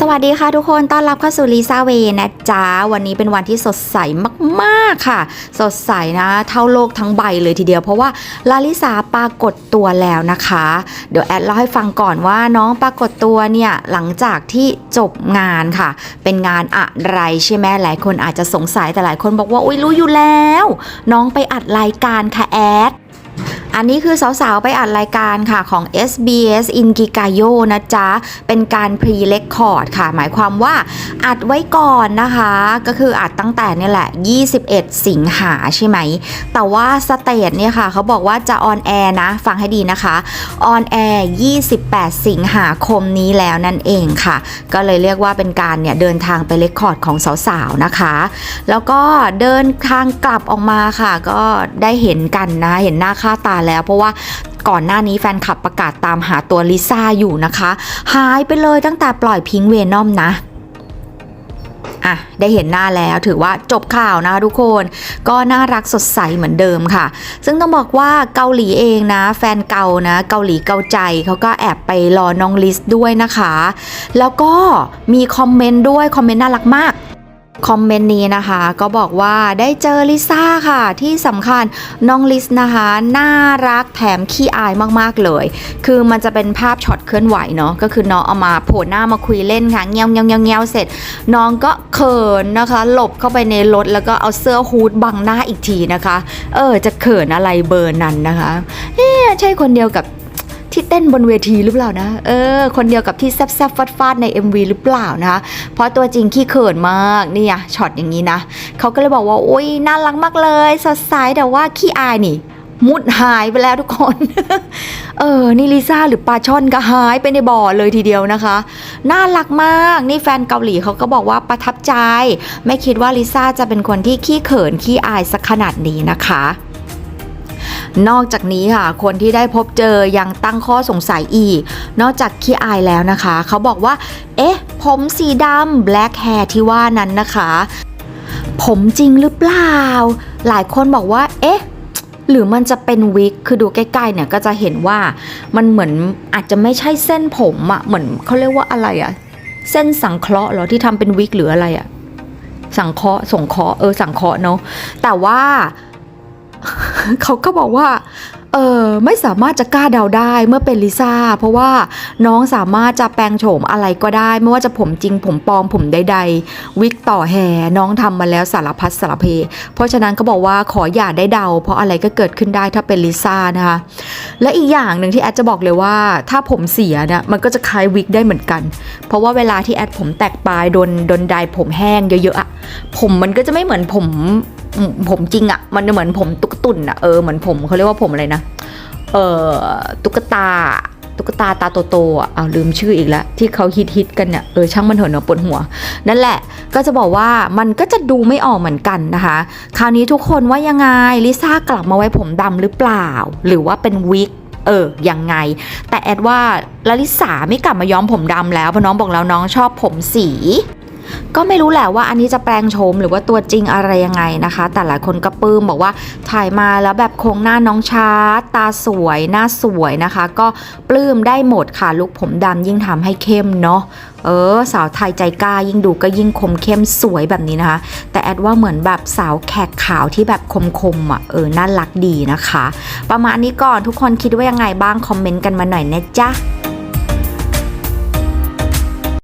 สวัสดีค่ะทุกคน ต้อนรับเข้าสู่ลิซ่าเวนะจ๊ะ วันนี้เป็นวันที่สดใสมากๆค่ะ สดใสนะ เท่าโลกทั้งใบเลยทีเดียว เพราะว่าลาลิสาปรากฏตัวแล้วนะคะ เดี๋ยวแอดเล่าให้ฟังก่อนว่าน้องปรากฏตัวเนี่ยหลังจากที่จบงานค่ะ เป็นงานอะไรใช่ไหมหลายคนอาจจะสงสัยแต่หลายคนบอกว่าอุ้ยรู้อยู่แล้ว น้องไปอัดรายการค่ะแอด อันนี้คือสาวๆ ไปอัดรายการค่ะของ SBS In g i g a y o นะจ๊ะ เป็นการ pre-record ค่ะ หมายความว่าอัดไว้ก่อนนะคะ ก็คืออัดตั้งแต่เนี่ยแหละ 21 สิงหาใช่ไหม แต่ว่าสเตจเนี่ยค่ะ เขาบอกว่าจะออนแอร์นะ ฟังให้ดีนะคะ ออนแอร์ 28 สิงหาคมนี้แล้วนั่นเองค่ะ ก็เลยเรียกว่าเป็นการเนี่ยเดินทางไปเรคคอร์ดของสาวๆ นะคะ แล้วก็เดินทางกลับออกมาค่ะ ก็ได้เห็นกันนะ เห็นหน้าค่าตาแล้ว เพราะว่าก่อนหน้านี้แฟนคลับประกาศตามหาตัวลิซ่าอยู่นะคะ หายไปเลยตั้งแต่ปล่อยพิงเวนอมนะอะได้เห็นหน้าแล้วถือว่าจบข่าวนะทุกคนก็น่ารักสดใสเหมือนเดิมค่ะ ซึ่งต้องบอกว่าเกาหลีเองนะ แฟนเก่านะ เกาหลีเกาใจเขาก็แอบไปรอน้องลิสด้วยนะคะ แล้วก็มีคอมเมนต์ด้วยคอมเมนต์น่ารักมาก คอมเมนต์นี้นะคะ ก็บอกว่าได้เจอลิซ่าค่ะ ที่สำคัญน้องลิสนะคะ น่ารักแถมขี้อายมากๆเลย คือมันจะเป็นภาพช็อตเคลื่อนไหวเนาะก็คือน้องเอามาโผล่หน้ามาคุยเล่นค่ะเงี้ยวเงี้ยวเงี้ยวเงี้ยวเสร็จ น้องก็เขินนะคะ หลบเข้าไปในรถแล้วก็เอาเสื้อฮูดบังหน้าอีกทีนะคะ เออจะเขินอะไรเบอร์นั้นนะคะเอ๊ะใช่คนเดียวกับ ที่เต้นบนเวทีหรือเปล่านะ เออ คนเดียวกับที่แซบๆฟาดๆใน MV หรือเปล่านะ เพราะตัวจริงขี้เขินมากนี่อะช็อตอย่างนี้นะเขาก็เลยบอกว่าอุ้ยน่ารักมากเลยสดใสแต่ว่าขี้อายนี่มุดหายไปแล้วทุกคน เออ นี่ลิซ่าหรือปลาช่อนก็หายไปในบ่อเลยทีเดียวนะคะ น่ารักมาก นี่แฟนเกาหลีเขาก็บอกว่าประทับใจ ไม่คิดว่าลิซ่าจะเป็นคนที่ขี้เขินขี้อายสักขนาดนี้นะคะ นอกจากนี้ค่ะ คนที่ได้พบเจอยังตั้งข้อสงสัยอีก นอกจากขี้อายแล้วนะคะ เขาบอกว่า เอ๊ะ ผมสีดำ black hair ที่ว่านั้นนะคะ ผมจริงหรือเปล่า หลายคนบอกว่า เอ๊ะหรือมันจะเป็นวิก คือดูใกล้ๆเนี่ยก็จะเห็นว่ามันเหมือนอาจจะไม่ใช่เส้นผมอะเหมือนเขาเรียกว่าอะไรอะเส้นสังเคราะห์เหรอที่ทำเป็นวิกหรืออะไรอะสังเคราะห์สงเคราะห์เออสังเคราะห์เนาะแต่ว่า เขาก็บอกว่าเออไม่สามารถจะกล้าเดาได้เมื่อเป็นลิซ่าเพราะว่าน้องสามารถจะแปลงโฉมอะไรก็ได้ ไม่ว่าจะผมจริงผมปลอมผมใด ๆ วิกต่อแห่น้องทำมาแล้วสารพัดสารเพ เพราะฉะนั้นก็บอกว่าขออย่าได้เดา เพราะอะไรก็เกิดขึ้นได้ถ้าเป็นลิซ่านะคะและอีกอย่างหนึ่งที่แอดจะบอกเลยว่า ถ้าผมเสียเนี่ยมันก็จะคล้ายวิกได้เหมือนกัน เพราะว่าเวลาที่แอดผมแตกปลายโดนโดนไดผมแห้งเยอะๆอะผมมันก็จะไม่เหมือนผมผมจริงอะมันจะเหมือนผมตุ๊กตุ่นอะเออเหมือนผมเขาเรียกว่าผมอะไรนะเออตุ๊กตาตุ๊กตาตาโตๆอะอ้าลืมชื่ออีกแล้ว ที่เขาฮิตฮิตกันเนี่ยเออช่างมันเถอะเนอะปวดหัว นั่นแหละ ก็จะบอกว่ามันก็จะดูไม่ออกเหมือนกันนะคะ คราวนี้ทุกคนว่ายังไงลิซ่ากลับมาไว้ผมดำหรือเปล่า หรือว่าเป็นวิกเออ ยังไง แต่แอดว่าลลิสาไม่กลับมาย้อมผมดำแล้วเพราะน้องบอกแล้วน้องชอบผมสี ก็ไม่รู้แหละว่าอันนี้จะแปลงโฉมหรือว่าตัวจริงอะไรยังไงนะคะ แต่หลายคนก็ปลื้มบอกว่าถ่ายมาแล้วแบบโครงหน้าน้องชาร์ตตาสวยหน้าสวยนะคะ ก็ปลื้มได้หมดค่ะลุกผมดำยิ่งทำให้เข้มเนาะเออ สาวไทยใจกล้ายิ่งดูก็ยิ่งคมเข้มสวยแบบนี้นะคะ แต่แอดว่าเหมือนแบบสาวแขกขาวที่แบบคมๆอะเออน่ารักดีนะคะ ประมาณนี้ก่อนทุกคนคิดว่ายังไงบ้าง คอมเมนต์กันมาหน่อยนะจ๊ะ